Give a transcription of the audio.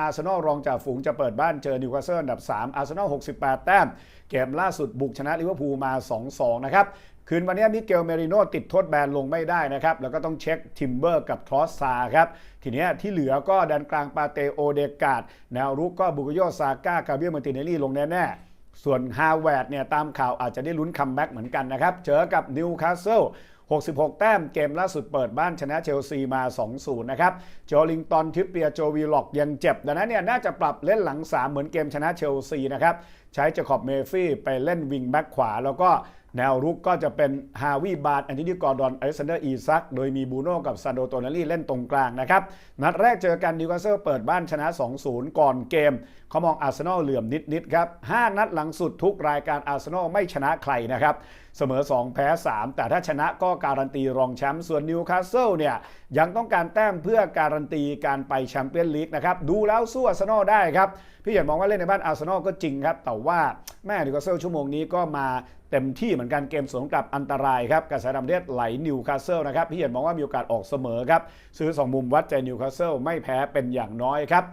อาร์เซนอลรองจาฝูงจะเปิดบ้านเจอนิวคาสเซิลอันดับ 3 อาร์เซนอล 68 แต้ม เกมล่าสุดบุกชนะลิเวอร์พูลมา 2-2 นะครับ คืนวันนี้มิเกลเมริโนติดโทษแบนลงไม่ได้นะครับ แล้วก็ต้องเช็คทิมเบอร์กับทรอสซาครับ ทีนี้ที่เหลือก็ดันกลางปาเตโอเดกาดแนวรุกก็บุกโยซาก้ากาเบียมันติเนลลี่ลงแน่ๆ ส่วนฮาวเวิร์ดเนี่ยตามข่าวอาจจะได้ลุ้นคัมแบ็กเหมือนกันนะครับ เจอกับนิวคาสเซิล66 แต้มเกมล่าสุดเปิดบ้านชนะเชลซีมา 2-0 นะครับ โจลิงตันทิปเปียโจวีล็อกยังเจ็บ ดังนั้นเนี่ยน่าจะปรับเล่นหลัง 3 เหมือนเกมชนะเชลซีนะครับ ใช้เจคอบเมฟี่ไปเล่นวิงแบ็กขวา แล้วก็ แนวรุกก็จะเป็นฮาวิบาร์ดแอนนี้กอร์ดอนอเล็กซานเดอร์อีซัก โดยมีบูโน่กับซานโดโตนาลีเล่นตรงกลางนะครับ นัดแรกเจอกันนิวคาสเซิลเปิดบ้านชนะ 2-0 ก่อนเกม เขามองอาร์เซนอลเหลื่อมนิดๆครับ 5 นัดหลังสุดทุกรายการอาร์เซนอลไม่ชนะใครนะครับ เสมอ 2 แพ้ 3 แต่ถ้าชนะก็การันตีรองแชมป์ส่วนนิวคาสเซิลเนี่ยยังต้องการแต้มเพื่อการันตีการไปแชมเปี้ยนลีกนะครับดูแล้วสู้อาร์เซนอลได้ครับพี่เหยียนมองว่าเล่นในบ้านอาร์เซนอลก็จริงครับแต่ว่าแม่นิวคาสเซิลชั่วโมงนี้ก็มาเต็มที่เหมือนกันเกมสวนกลับอันตรายครับกระแสดำเลือดไหลนิวคาสเซิลนะครับพี่เหยนมองว่ามีโอกาสออกเสมอครับซื้อสองมุมวัดใจนิวคาสเซิลไม่แพ้เป็นอย่างน้อยครับ